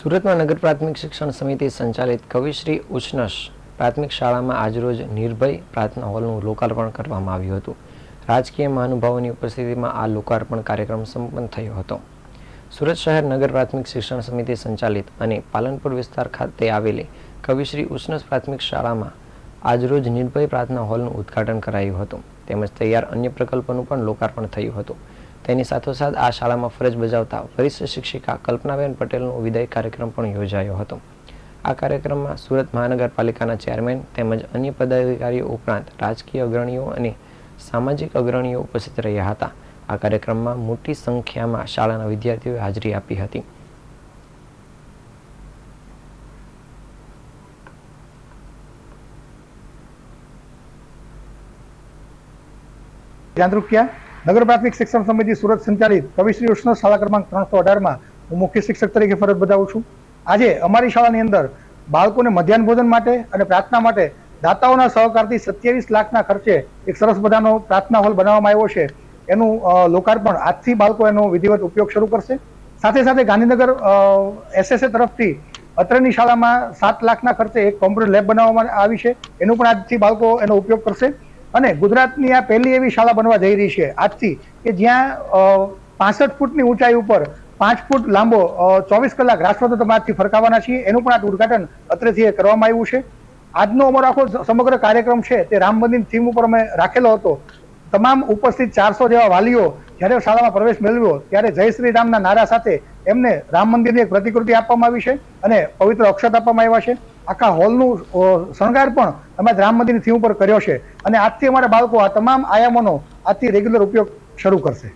સુરતમાં નગર પ્રાથમિક શિક્ષણ સમિતિ સંચાલિત કવિશ્રી ઉચનશ પ્રાથમિક શાળામાં આજરોજ નિર્ભય પ્રાર્થના હોલનું લોકાર્પણ કરવામાં આવ્યું હતું. રાજકીય મહાનુભાવોની ઉપસ્થિતિમાં આ લોકાર્પણ કાર્યક્રમ સંપન્ન થયો હતો. સુરત શહેર નગર પ્રાથમિક શિક્ષણ સમિતિ સંચાલિત અને પાલનપુર વિસ્તાર ખાતે આવેલી કવિશ્રી ઉચનસ પ્રાથમિક શાળામાં આજરોજ નિર્ભય પ્રાર્થના હોલનું ઉદ્ઘાટન કરાયું હતું. તેમજ તૈયાર અન્ય પ્રકલ્પોનું પણ લોકાર્પણ થયું હતું. તેની સાથોસાથ આ શાળામાં ફરજ બજાવતા વરિષ્ઠ શિક્ષિકા કલ્પનાબેન પટેલનો વિદાય કાર્યક્રમ પણ યોજાયો હતો. આ કાર્યક્રમમાં સુરત મહાનગરપાલિકાના ચેરમેન તેમજ અન્ય પદાધિકારીઓ ઉપરાંત રાજકીય અગ્રણીઓ અને સામાજિક અગ્રણીઓ ઉપસ્થિત રહ્યા હતા. આ કાર્યક્રમમાં મોટી સંખ્યામાં શાળાના વિદ્યાર્થીઓએ હાજરી આપી હતી. ધ્યાન રૂપિયા નગર પ્રાથમિક શિક્ષણ સમિતિ સુરત સંચાલિત કવિશ્રી ઉષ્ણ શાળા ક્રમાંક ત્રણસો અઢારમાં હું મુખ્ય શિક્ષક તરીકે ફરજ બજાવું છું. આજે અમારી શાળાની અંદર બાળકોને મધ્યાહન ભોજન માટે અને પ્રાર્થના માટે દાતાઓના સહકારથી સત્યાવીસ લાખના ખર્ચે એક સરસ મજાનો પ્રાર્થના હોલ બનાવવામાં આવ્યો છે. એનું લોકાર્પણ આજથી બાળકો એનો વિધિવત ઉપયોગ શરૂ કરશે. સાથે સાથે ગાંધીનગર એસએસએ તરફથી અત્રેની શાળામાં સાત લાખના ખર્ચે એક કોમ્પ્યુટર લેબ બનાવવામાં આવી છે. એનું પણ આજથી બાળકો એનો ઉપયોગ કરશે. અને ગુજરાતની આ પહેલી એવી શાળા બનવા જઈ રહી છે આજથી કે જ્યાં પાસઠ ફૂટની ઊંચાઈ ઉપર પાંચ ફૂટ લાંબો ચોવીસ કલાક રાષ્ટ્રપતિ અમે આજથી ફરકાવવાના છીએ. એનું પણ આજ ઉદઘાટન અત્રેથી કરવામાં આવ્યું છે. આજનો અમારો આખો સમગ્ર કાર્યક્રમ છે તે રામ મંદિર થીમ ઉપર અમે રાખેલો હતો. તમામ ઉપસ્થિત ચારસો જેવા વાલીઓ જ્યારે શાળામાં પ્રવેશ મેળવ્યો ત્યારે જય શ્રી રામના નારા સાથે એમને રામ મંદિરની એક પ્રતિકૃતિ આપવામાં આવી છે અને પવિત્ર અક્ષત આપવામાં આવ્યા છે. આખા હોલનું શણગાર પણ અમે રામ મંદિરની થીમ ઉપર કર્યો છે અને આજથી અમારા બાળકો આ તમામ આયામોનો આજથી રેગ્યુલર ઉપયોગ શરૂ કરશે.